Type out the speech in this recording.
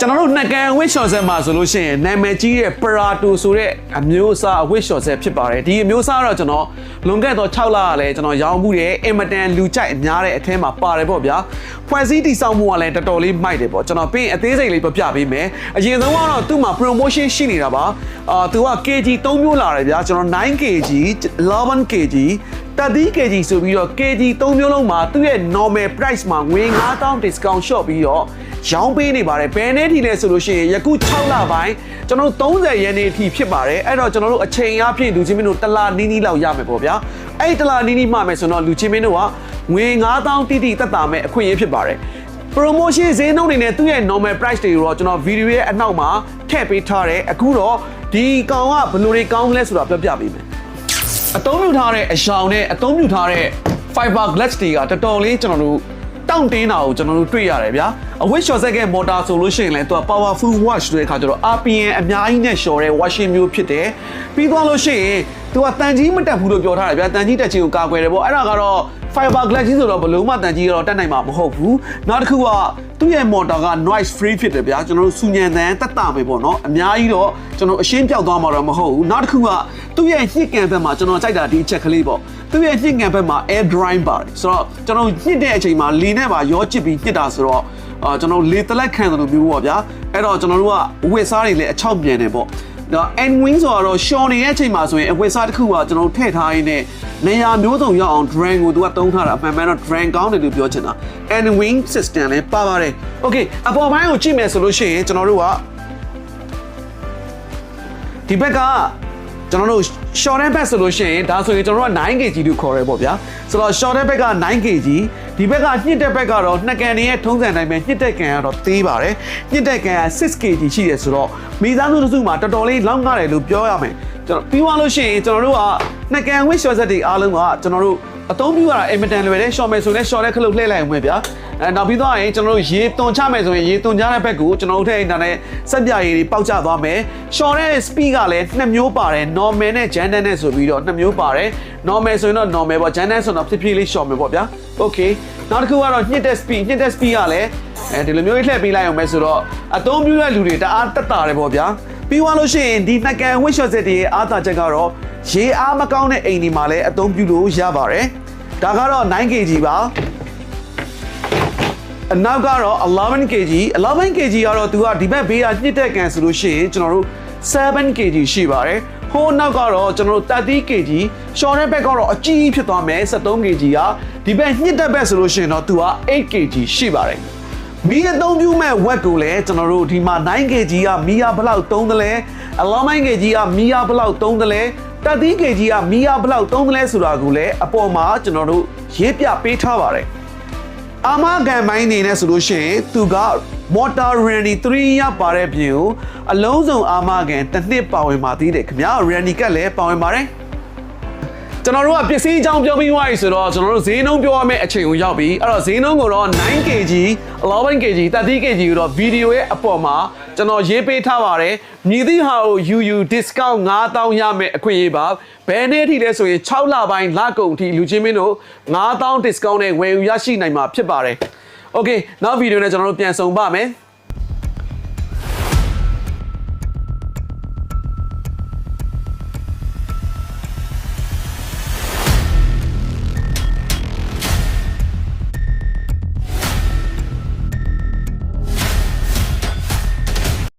ကျွန်တော်တို့နှကန်ဝစ်ရှော့ဆက်မှာဆိုလို့ရှိရင်နာမည်ကြီးတဲ့ပရာတိုဆိုတဲ့အမျိုးအစားဝစ်ရှော့ဆက်ဖြစ်ပါတယ်ဒီအမျိုးအစားကတော့ကျွန်တော်လွန်ခဲ့သော6လကလည်းကျွန်တော်ရောင်းမှုတယ်အင်မတန်လူကြိုက်အများတဲ့အထဲမှာပါတယ်ပေါ့ဗျာဖွဲ့စည်းတည်ဆောက်မှုကလည်းတော်တော်လေးမိုက်တယ်ပေါ့ကျွန်တော်ပြီးရင်အသေးစိတ်လေးပြပြပေးမယ်အရင်ဆုံးကတော့သူ့မှာ promotion ရှိနေတာပါအာသူက kg 3မျိုးလာတယ်ဗျာကျွန်တော် 9kg 11kg 30 kg ဆိုပြီးတော့ kg 3မျိုးလုံးမှာသူ့ရဲ့ normal price မှာငွေ9000 discount shop ပြီးတော့ရောင်းပေးနေပါတယ်ဘယ်နေ့ထိလဲဆိုလို့ရှိရင်ယခု6လပိုင်းကျွန်တော်တို့30ရက်နေ့ထိဖြစ်ပါတယ်အဲ့တော့ကျွန်တော်တို့အချိန်အားဖြင့်လူချင်းမင်းတို့တစ်လားနီးနီးလောက်ရမယ်ပေါ့ဗျာအဲ့ဒီတစ်လားနီးနီးမှမယ်ဆိုတော့လူချင်းမင်းတို့ကငွေ9000တိတိတက်တာမဲ့အခွင့်အရေးဖြစ်ပါတယ် promotion ဈေးနှုန်းတွေနဲ့သူ့ရဲ့ normal price တွေကိုတော့ကျွန်တော် video ရဲ့အနောက်မှာထည့်ပေးထားတယ်အခုတော့ဒီကောင်ကဘယ်လိုတွေကောင်းလဲဆိုတာပြောပြပေးမယ် အသုံးပြုထားတဲ့အရှောင်နဲ့အသုံးပြုထားတဲ့ fiber glass တွေကတော်တော်လေးကျွန်တော်တို့ တောင့်တင်းတာကိုကျွန်တော်တို့တွေ့ရတယ်ဗျာအဝတ်လျှော်ဆက်ကမော်တာဆိုလို့ရှိရင်လည်းသူက powerful wash ဆိုတဲ့အခါကျတော့ RPM အများကြီးနဲ့လျှော်တဲ့ washing မျိုးဖြစ်တယ်ပြီးသွားလို့ရှိရင်သူကတန်ကြီးမတက်ဘူးလို့ပြောထားတယ်ဗျာတန်ကြီးတက်ချင်ကိုကာကွယ်တယ်ပေါ့အဲ့ဒါကတော့ fiber glass ကြီးဆိုတော့ဘယ်လုံးမှတန်ကြီးကတော့တက်နိုင်မှာမဟုတ်ဘူးနောက်တစ်ခုကသူ့ရဲ့ motor က noise free ဖြစ်တယ်ဗျာကျွန်တော်တို့စူညံတန်တက်တာပဲပေါ့နော်အများကြီးတော့ကျွန်တော်အရှင်းပြောက်သွားမှာတော့မဟုတ်ဘူးနောက်တစ်ခုကသူ့ရဲ့ညှစ်ကန်ဘက်မှာကျွန်တော်ကြိုက်တာဒီအချက်ကလေးပေါ့ သူ့ရဲ့ညှစ်ကန်ဘက်မှာ air dry ပါတယ်ဆိုတော့ကျွန်တော်ညှစ်တဲ့အချိန်မှာလေနဲ့ပါရောချစ်ပြီးညှစ်တာဆိုတော့အာကျွန်တော်လေတလက်ခံတယ်လို့ပြောပေါ့ဗျာအဲ့တော့ကျွန်တော်တို့ကဝက်စားတွေလည်းအချောက်ပြန်တယ်ပေါ့တော့ end wing ဆိုတော့ရှော်နေတဲ့အချိန်မှာဆိုရင်အဝက်စားတစ်ခုကကျွန်တော်ထည့်ထားရင်းနဲ့နေရာမျိုးစုံရောက်အောင် drain ကိုသူကတုံးထားတာအမှန်မှန်တော့ drain ကောင်းတယ်လို့ပြောချင်တာ end wing system လည်းပါပါတယ် okay အပေါ်ပိုင်းကိုကြည့်မယ်ဆိုလို့ရှိရင်ကျွန်တော်တို့ကဒီဘက်က ကျွန်တော်တို့ short and back ဆိုလို့ရှိရင်ဒါဆိုရင်ကျွန်တော်တို့က 9kg လို့ခေါ်ရဲပေါ့ဗျာဆိုတော့ short and back က 9kg ဒီဘက်ကညှစ်တဲ့ဘက်ကတော့နှစ်ကန်တွေရဲ့ထုံးစံတိုင်းပဲညှစ်တဲ့ကန်ကတော့သေးပါတယ်ညှစ်တဲ့ကန်က 6kg ရှိတယ်ဆိုတော့မိသားစုတစ်စုမှာတော်တော်လေးလောက်ငတယ်လို့ပြောရမယ်ကျွန်တော်ပြီးသွားလို့ရှိရင်ကျွန်တော်တို့ကနှစ်ကန်ဝစ် short set တွေအားလုံးကကျွန်တော်တို့အသုံးပြုရတာအင်မတန်လွယ်တယ် short မယ်ဆိုရင် short တဲ့ခလုတ်လှည့်လိုက်အောင်ပဲဗျာ အဲနောက်ပြီးတော့ရင်ကျွန်တော်တို့ရေသွန်ချမယ်ဆိုရင်ရေသွန်ချတဲ့ဘက်ကိုကျွန်တော်တို့ထည့်နေတာနဲ့စက်ပြရည်တွေပေါက်ကျသွားမယ် short တဲ့ speed ကလည်းနှစ်မျိုးပါတယ် normal နဲ့ gentle နဲ့ဆိုပြီးတော့နှစ်မျိုးပါတယ် normal ဆိုရင်တော့ normal ပေါ့ gentle ဆိုတော့ဖြည်းဖြည်းလေး short မယ်ပေါ့ဗျာ okay နောက်တစ်ခုကတော့ညှစ်တဲ့ speed ညှစ်တဲ့ speed ကလည်းအဲဒီလိုမျိုးလှည့်ပေးလိုက်အောင်ပဲဆိုတော့အသုံးပြုတဲ့လူတွေတအားတက်တာတယ်ပေါ့ဗျာပြီးသွားလို့ရှိရင်ဒီနှစ်ကန်ဝစ်ရှော့စက်တွေရဲ့အားသာချက်ကတော့ရေအားမကောင်းတဲ့အိမ်ဒီမှာလည်းအသုံးပြုလို့ရပါတယ်ဒါကတော့ 9kg ပါ အနောက်ကတော့ 11kg 11kg ကတော့သူကဒီဘက်ဘေးကညှစ်တဲ့ကန်ဆိုလို့ရှိရင်ကျွန်တော်တို့ 7kg ရှိပါတယ်ဟိုနောက်ကတော့ကျွန်တော်တို့ 30kg ရှော်တဲ့ဘက်ကတော့အကြီးဖြစ်သွားမယ် 73kg ကဒီဘက်ညှစ်တဲ့ဘက်ဆိုလို့ရှိရင်တော့သူက 8kg ရှိပါတယ်မီးအသုံးပြုမဲ့ဝက်ကိုလည်းကျွန်တော်တို့ဒီမှာ 9kg ကမီးရဘလောက်သုံးတယ်လဲ 11kg ကမီးရဘလောက်သုံးတယ်လဲ 30kg ကမီးရဘလောက်သုံးတယ်လဲဆိုတာကိုလည်းအပေါ်မှာကျွန်တော်တို့ရေးပြပေးထားပါတယ် အာမကန်ပိုင်းနေနဲ့ဆိုလို့ရှိရင်သူက Motor Randy 3ရပါတဲ့ပြင်ကိုအလုံးစုံအာမကန်တစ်နှစ်ပါဝင်ပါသေးတယ်ခင်ဗျာ Randy ကလည်းပါဝင်ပါတယ် ကျွန်တော်တို့ကပစ္စည်းအကြောင်းပြောပြီးသွားပြီဆိုတော့ကျွန်တော်တို့ဈေးနှုန်းပြောရမယ့်အချိန်ကိုရောက်ပြီအဲ့တော့ဈေးနှုန်းကိုတော့ 9kg 11kg 30kg ကိုတော့ဗီဒီယိုရဲ့အပေါ်မှာကျွန်တော်ရေးပေးထားပါတယ်မြည်သည့်ဟာကို UU discount 9000ရမယ့်အခွင့်အရေးပါဘယ်နေ့ထိလဲဆိုရင်6လပိုင်းလကုန်အထိလူချင်းမင်းတို့9000 discount နဲ့ဝယ်ယူရရှိနိုင်မှာဖြစ်ပါတယ် Okay နောက်ဗီဒီယိုနဲ့ကျွန်တော်တို့ပြန်ဆုံပါမယ်